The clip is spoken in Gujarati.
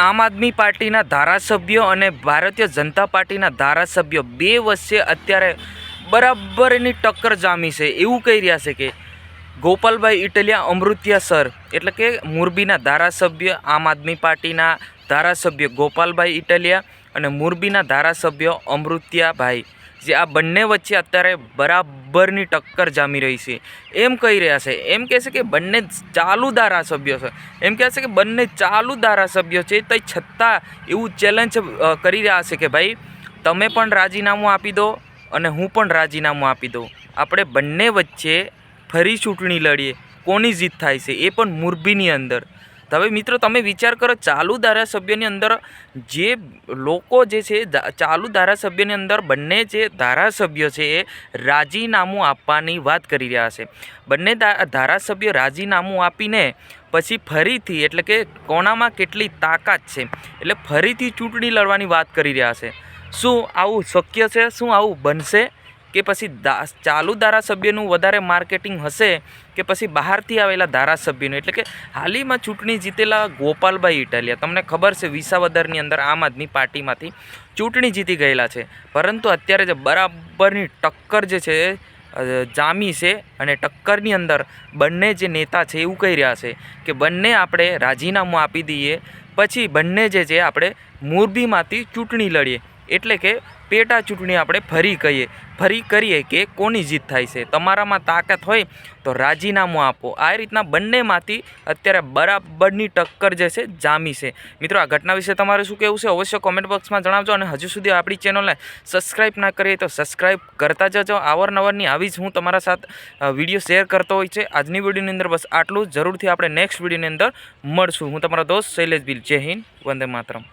આમ આદમી પાર્ટીના ધારાસભ્યો અને ભારતીય જનતા પાર્ટીના ધારાસભ્યો બે વચ્ચે અત્યારે બરાબરની ટક્કર જામી છે. એવું કહી રહ્યા છે કે ગોપાલભાઈ ઇટલિયા, અમૃતિયા સર એટલે કે મોરબીના ધારાસભ્ય, આમ આદમી પાર્ટીના ધારાસભ્ય ગોપાલભાઈ ઇટલિયા અને મોરબીના ધારાસભ્ય અમૃત્યાભાઈ જે આ બંને વચ્ચે અત્યારે બરાબરની ટક્કર જામી રહી છે. એમ કહી રહ્યા છે. એમ કહે છે કે બંને ચાલુ ધારાસભ્યો છે. એમ કહે છે કે બંને ચાલુ ધારાસભ્યો છે તે છતાં એવું ચેલેન્જ કરી રહ્યા છે કે ભાઈ, તમે પણ રાજીનામું આપી દો અને હું પણ રાજીનામું આપી દઉં. આપણે બંને વચ્ચે ફરી ચૂંટણી લડીએ. કોની જીત થાય છે? એ પણ મોરબીની અંદર. તો હવે મિત્રો તમે વિચાર કરો, ચાલુ ધારાસભ્યની અંદર જે લોકો જે છે ચાલુ ધારાસભ્યની અંદર બંને જે ધારાસભ્યો છે એ રાજીનામું આપવાની વાત કરી રહ્યા છે. બંને ધારાસભ્ય રાજીનામું આપીને પછી ફરીથી એટલે કે કોનામાં કેટલી તાકાત છે, એટલે ફરીથી ચૂંટણી લડવાની વાત કરી રહ્યા છે. શું આવું શક્ય છે? શું આવું બનશે? કે પછી ચાલુ ધારાસભ્યનું વધારે માર્કેટિંગ હશે કે પછી બહારથી આવેલા ધારાસભ્યનું? એટલે કે હાલીમાં ચૂંટણી જીતેલા ગોપાલભાઈ ઇટાલિયા તમને ખબર છે વિસાવદરની અંદર આમ આદમી પાર્ટીમાંથી ચૂંટણી જીતી ગયેલા છે. પરંતુ અત્યારે જે બરાબરની ટક્કર જે છે જામી છે અને ટક્કરની અંદર બંને જે નેતા છે એવું કહી રહ્યા છે કે બંને આપણે રાજીનામું આપી દઈએ, પછી બંને જે છે આપણે મોરબીમાંથી ચૂંટણી લડીએ. એટલે કે પેટા ચૂંટણી આપણે ફરી કહીએ, ફરી કરીએ કે કોની જીત થાય છે. તમારામાં તાકાત હોય તો રાજીનામું આપો. આ રીતના બંનેમાંથી અત્યારે બરાબરની ટક્કર જે છે, જામી છે. મિત્રો, આ ઘટના વિશે તમારે શું કહેવું છે, અવશ્ય કોમેન્ટ બોક્સમાં જણાવજો અને હજુ સુધી આપણી ચેનલને સબસ્ક્રાઈબ ના કરીએ તો સબસ્ક્રાઈબ કરતા જજો. અવારનવારની આવી જ હું તમારા સાથ વીડિયો શેર કરતો હોય છે. આજની વિડીયોની અંદર બસ આટલું જરૂરથી આપણે નેક્સ્ટ વિડીયોની અંદર મળશું. હું તમારો દોસ્ત શૈલેષ બિલ. જય હિન્દ. વંદે માતરમ.